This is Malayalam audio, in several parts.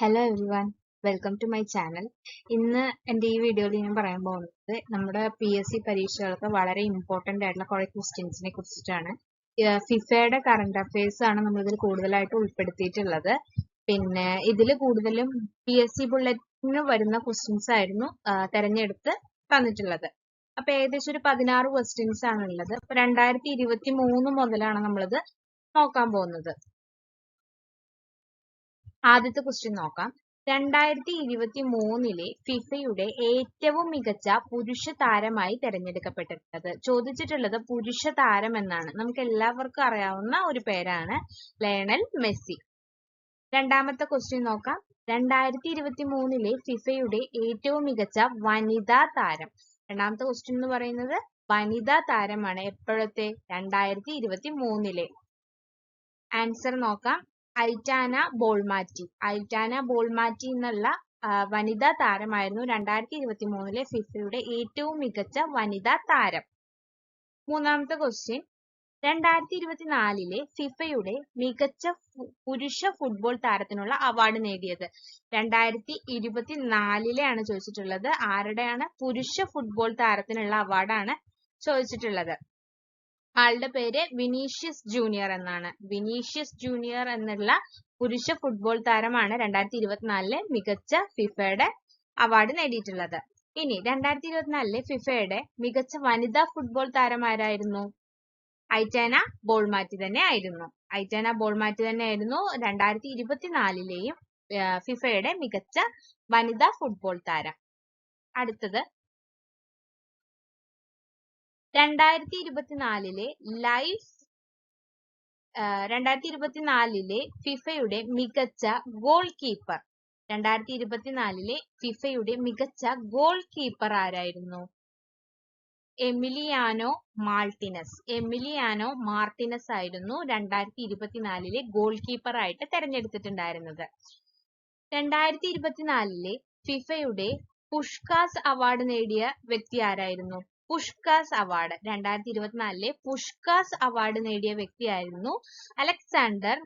Hello everyone welcome to my channel ഇന്ന് എന്റെ ഈ വീഡിയോയിൽ ഞാൻ പറയാൻ പോകുന്നത് നമ്മുടെ പി എസ് സി പരീക്ഷകൾക്ക് വളരെ ഇമ്പോർട്ടന്റ് ആയിട്ടുള്ള കുറേ ക്വസ്റ്റ്യൻസിനെ കുറിച്ചിട്ടാണ്. ഫിഫയുടെ കറണ്ട് അഫയേഴ്സ് ആണ് നമ്മൾ ഇതിൽ കൂടുതലായിട്ട് ഉൾപ്പെടുത്തിയിട്ടുള്ളത്. പിന്നെ ഇതിൽ കൂടുതലും പി എസ് സി ബുള്ളറ്റിന് വരുന്ന ക്വസ്റ്റ്യൻസ് ആയിരുന്നു തെരഞ്ഞെടുത്ത് തന്നിട്ടുള്ളത്. അപ്പൊ ഏകദേശം ഒരു പതിനാറ് ക്വസ്റ്റ്യൻസ് ആണ് ഉള്ളത് അപ്പൊ രണ്ടായിരത്തി ഇരുപത്തി മൂന്ന് മുതലാണ് നമ്മളിത് നോക്കാൻ പോകുന്നത്. ആദ്യത്തെ ക്വസ്റ്റ്യൻ നോക്കാം. രണ്ടായിരത്തി ഇരുപത്തി മൂന്നിലെ ഫിഫയുടെ ഏറ്റവും മികച്ച പുരുഷ താരമായി തെരഞ്ഞെടുക്കപ്പെട്ടിട്ടുള്ളത്. ചോദിച്ചിട്ടുള്ളത് പുരുഷ താരം എന്നാണ്. നമുക്ക് എല്ലാവർക്കും അറിയാവുന്ന ഒരു പേരാണ് ലയണൽ മെസ്സി. രണ്ടാമത്തെ ക്വസ്റ്റ്യൻ നോക്കാം. രണ്ടായിരത്തി ഇരുപത്തി മൂന്നിലെ ഫിഫയുടെ ഏറ്റവും മികച്ച വനിതാ താരം. രണ്ടാമത്തെ ക്വസ്റ്റ്യൻ എന്ന് പറയുന്നത് വനിതാ താരമാണ് എപ്പോഴത്തെ? രണ്ടായിരത്തി ഇരുപത്തി മൂന്നിലെ ആൻസർ നോക്കാം. ഐറ്റാന ബോൾമാറ്റി. ഐറ്റാന ബോൾമാറ്റി എന്നുള്ള വനിതാ താരമായിരുന്നു രണ്ടായിരത്തി ഇരുപത്തി മൂന്നിലെ ഫിഫയുടെ ഏറ്റവും മികച്ച വനിതാ താരം. മൂന്നാമത്തെ ക്വസ്റ്റ്യൻ രണ്ടായിരത്തി ഇരുപത്തിനാലിലെ ഫിഫയുടെ മികച്ച പുരുഷ ഫുട്ബോൾ താരത്തിനുള്ള അവാർഡ് നേടിയത്. രണ്ടായിരത്തി ഇരുപത്തിനാലിലെയാണ് ചോദിച്ചിട്ടുള്ളത്. ആരുടെയാണ് പുരുഷ ഫുട്ബോൾ താരത്തിനുള്ള അവാർഡാണ് ചോദിച്ചിട്ടുള്ളത്. ആളുടെ പേര് വിനീഷ്യസ് ജൂനിയർ എന്നാണ്. വിനീഷ്യസ് ജൂനിയർ എന്നുള്ള പുരുഷ ഫുട്ബോൾ താരമാണ് രണ്ടായിരത്തി ഇരുപത്തിനാലിലെ മികച്ച ഫിഫയുടെ അവാർഡ് നേടിയിട്ടുള്ളത്. ഇനി രണ്ടായിരത്തി ഇരുപത്തിനാലിലെ ഫിഫയുടെ മികച്ച വനിതാ ഫുട്ബോൾ താരം ആരായിരുന്നു ഐറ്റാന ബോൾമാറ്റി തന്നെ ആയിരുന്നു ഐറ്റാന ബോൾമാറ്റി തന്നെ ആയിരുന്നു രണ്ടായിരത്തി ഇരുപത്തിനാലിലെയും ഫിഫയുടെ മികച്ച വനിതാ ഫുട്ബോൾ താരം. അടുത്തത് രണ്ടായിരത്തി ഇരുപത്തിനാലിലെ ലൈഫ് രണ്ടായിരത്തി ഇരുപത്തിനാലിലെ ഫിഫയുടെ മികച്ച ഗോൾ കീപ്പർ രണ്ടായിരത്തി ഇരുപത്തിനാലിലെ ഫിഫയുടെ മികച്ച ഗോൾ കീപ്പർ ആരായിരുന്നു? എമിലിയാനോ മാൾട്ടിനസ് എമിലിയാനോ മാർട്ടിനസ് ആയിരുന്നു രണ്ടായിരത്തി ഇരുപത്തിനാലിലെ ഗോൾ കീപ്പർ ആയിട്ട് തെരഞ്ഞെടുത്തിട്ടുണ്ടായിരുന്നത്. രണ്ടായിരത്തി ഇരുപത്തിനാലിലെ ഫിഫയുടെ പുഷ്കാസ് അവാർഡ് നേടിയ വ്യക്തി ആരായിരുന്നു? പുഷ്കാസ് അവാർഡ് രണ്ടായിരത്തി ഇരുപത്തിനാലിലെ പുഷ്കാസ് അവാർഡ് നേടിയ വ്യക്തിയായിരുന്നു അലക്സാണ്ടർ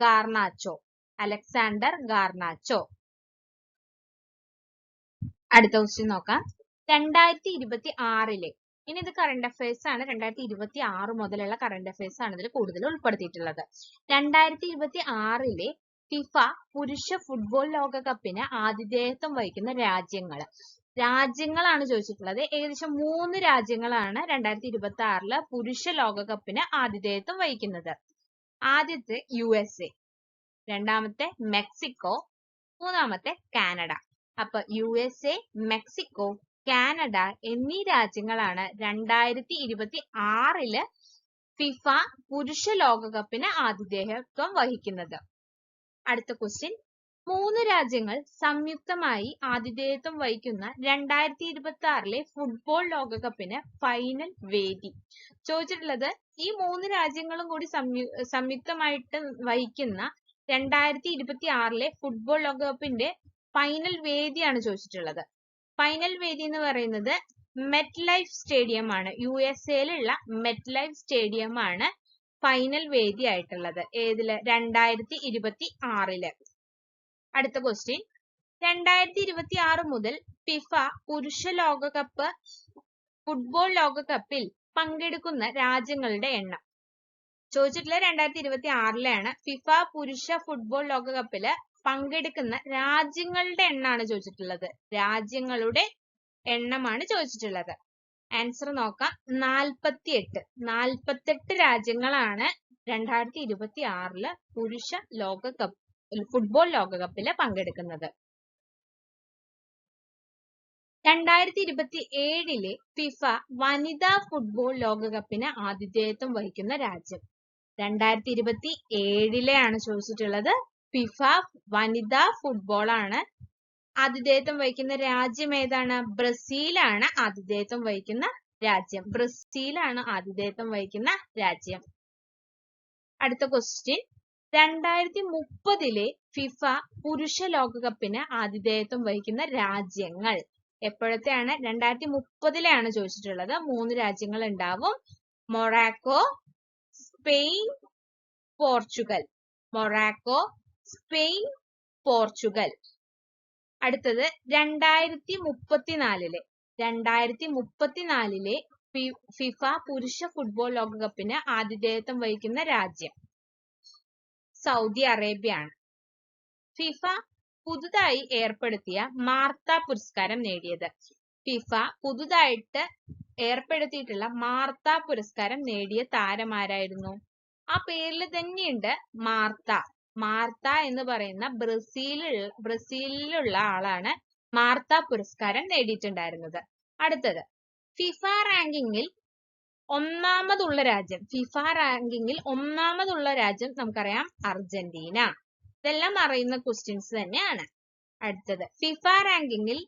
ഗാർണാച്ചോ അലക്സാണ്ടർ ഗാർണാച്ചോ അടുത്ത ക്വസ്റ്റ്യൻ നോക്കാം. രണ്ടായിരത്തി ഇരുപത്തി ആറിലെ ഇനി ഇത് കറണ്ട് അഫയേഴ്സ് ആണ്. രണ്ടായിരത്തി ഇരുപത്തി ആറ് മുതലുള്ള കറണ്ട് അഫയേഴ്സ് ആണ് ഇതിൽ കൂടുതൽ ഉൾപ്പെടുത്തിയിട്ടുള്ളത്. രണ്ടായിരത്തി ഇരുപത്തി ആറിലെ ഫിഫ പുരുഷ ഫുട്ബോൾ ലോകകപ്പിന് ആതിഥേയത്വം വഹിക്കുന്ന രാജ്യങ്ങൾ രാജ്യങ്ങളാണ് ചോദിച്ചിട്ടുള്ളത്. ഏകദേശം മൂന്ന് രാജ്യങ്ങളാണ് രണ്ടായിരത്തി ഇരുപത്തി ആറിൽ പുരുഷ ലോകകപ്പിന് ആതിഥേയത്വം വഹിക്കുന്നത്. ആദ്യത്തെ യു എസ് എ രണ്ടാമത്തെ മെക്സിക്കോ മൂന്നാമത്തെ കാനഡ. അപ്പൊ U S A Mexico Canada എന്നീ രാജ്യങ്ങളാണ് രണ്ടായിരത്തി ഇരുപത്തി ആറിൽ ഫിഫ പുരുഷ ലോകകപ്പിന് ആതിഥേയത്വം വഹിക്കുന്നത്. അടുത്ത ക്വസ്റ്റ്യൻ മൂന്ന് രാജ്യങ്ങൾ സംയുക്തമായി ആതിഥേയത്വം വഹിക്കുന്ന രണ്ടായിരത്തി ഇരുപത്തി ആറിലെ ഫുട്ബോൾ ലോകകപ്പിന് ഫൈനൽ വേദി. ചോദിച്ചിട്ടുള്ളത് ഈ മൂന്ന് രാജ്യങ്ങളും കൂടി സംയു സംയുക്തമായിട്ട് വഹിക്കുന്ന രണ്ടായിരത്തി ഇരുപത്തി ആറിലെ ഫുട്ബോൾ ലോകകപ്പിന്റെ ഫൈനൽ വേദിയാണ് ചോദിച്ചിട്ടുള്ളത്. ഫൈനൽ വേദി എന്ന് പറയുന്നത് മെറ്റ് ലൈഫ് സ്റ്റേഡിയം ആണ്. യു എസ് എയിലുള്ള മെറ്റ് ലൈഫ് സ്റ്റേഡിയം ആണ് ഫൈനൽ വേദി ആയിട്ടുള്ളത് ഏതിൽ? രണ്ടായിരത്തി ഇരുപത്തി ആറിൽ അടുത്ത ക്വസ്റ്റ്യൻ രണ്ടായിരത്തി ഇരുപത്തി ആറ് മുതൽ ഫിഫ പുരുഷ ലോകകപ്പ് ഫുട്ബോൾ ലോകകപ്പിൽ പങ്കെടുക്കുന്ന രാജ്യങ്ങളുടെ എണ്ണം. ചോദിച്ചിട്ടുള്ള രണ്ടായിരത്തി ഇരുപത്തി ആറിലാണ് ഫിഫ പുരുഷ ഫുട്ബോൾ ലോകകപ്പിൽ പങ്കെടുക്കുന്ന രാജ്യങ്ങളുടെ എണ്ണമാണ് ചോദിച്ചിട്ടുള്ളത്. രാജ്യങ്ങളുടെ എണ്ണമാണ് ചോദിച്ചിട്ടുള്ളത്. ആൻസർ നോക്കാം. നാൽപ്പത്തിയെട്ട് നാൽപ്പത്തെട്ട് രാജ്യങ്ങളാണ് രണ്ടായിരത്തി ഇരുപത്തി ആറിൽ പുരുഷ ലോകകപ്പ് ഫുട്ബോൾ ലോകകപ്പിൽ പങ്കെടുക്കുന്നത്. രണ്ടായിരത്തി ഇരുപത്തി ഏഴിലെ ഫിഫ വനിതാ ഫുട്ബോൾ ലോകകപ്പിന് ആതിഥേയത്വം വഹിക്കുന്ന രാജ്യം. രണ്ടായിരത്തി ഇരുപത്തി ആണ് ചോദിച്ചിട്ടുള്ളത്. ഫിഫ വനിതാ ഫുട്ബോൾ ആണ് ആതിഥേയത്വം വഹിക്കുന്ന രാജ്യം ഏതാണ്? ബ്രസീലാണ് ആതിഥേയത്വം വഹിക്കുന്ന രാജ്യം. ബ്രസീലാണ് ആതിഥേയത്വം വഹിക്കുന്ന രാജ്യം. അടുത്ത ക്വസ്റ്റ്യൻ രണ്ടായിരത്തി മുപ്പതിലെ ഫിഫ പുരുഷ ലോകകപ്പിന് ആതിഥേയത്വം വഹിക്കുന്ന രാജ്യങ്ങൾ. എപ്പോഴത്തെയാണ്? രണ്ടായിരത്തി മുപ്പതിലെയാണ് ചോദിച്ചിട്ടുള്ളത്. മൂന്ന് രാജ്യങ്ങൾ ഉണ്ടാവും. Morocco Spain Portugal. Morocco Spain Portugal. അടുത്തത് രണ്ടായിരത്തി മുപ്പത്തിനാലിലെ രണ്ടായിരത്തി മുപ്പത്തിനാലിലെ ഫിഫ പുരുഷ ഫുട്ബോൾ ലോകകപ്പിന് ആതിഥേയത്വം വഹിക്കുന്ന രാജ്യം. സൗദി അറേബ്യ ആണ് ഫിഫ പുതുതായി ഏർപ്പെടുത്തിയ മാർത്ത പുരസ്കാരം നേടിയത്. ഫിഫ പുതുതായിട്ട് ഏർപ്പെടുത്തിയിട്ടുള്ള മാർത്ത പുരസ്കാരം നേടിയ താരമാരായിരുന്നു ആ പേരിൽ തന്നെയുണ്ട് മാർത്ത. മാർത്ത എന്ന് പറയുന്ന ബ്രസീലിൽ ബ്രസീലിലുള്ള ആളാണ് മാർത്ത പുരസ്കാരം നേടിയിട്ടുണ്ടായിരുന്നത്. അടുത്തത് ഫിഫ റാങ്കിങ്ങിൽ ഒന്നാമതുള്ള രാജ്യം ഫിഫ റാങ്കിങ്ങിൽ ഒന്നാമതുള്ള രാജ്യം നമുക്കറിയാം അർജന്റീന. ഇതെല്ലാം അറിയുന്ന ക്വസ്റ്റ്യൻസ് തന്നെയാണ്. അടുത്തത് ഫിഫ റാങ്കിങ്ങിൽ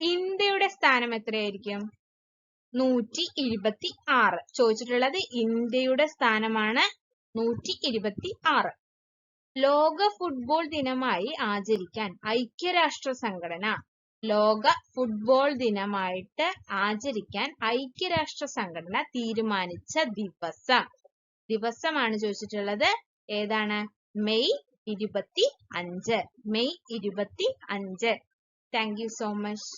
ഇന്ത്യയുടെ സ്ഥാനം എത്രയായിരിക്കും? നൂറ്റി ഇരുപത്തി ആറ് ചോദിച്ചിട്ടുള്ളത് ഇന്ത്യയുടെ സ്ഥാനമാണ് നൂറ്റി ഇരുപത്തി ആറ് ലോക ഫുട്ബോൾ ദിനമായി ആചരിക്കാൻ ഐക്യരാഷ്ട്ര സംഘടന ലോക ഫുട്ബോൾ ദിനമായിട്ട് ആചരിക്കാൻ ഐക്യരാഷ്ട്ര സംഘടന തീരുമാനിച്ച ദിവസം. ദിവസമാണ് ചോദിച്ചിട്ടുള്ളത്. ഏതാണ്? മെയ് ഇരുപത്തി അഞ്ച് മെയ് ഇരുപത്തി അഞ്ച് താങ്ക് യു സോ മച്ച്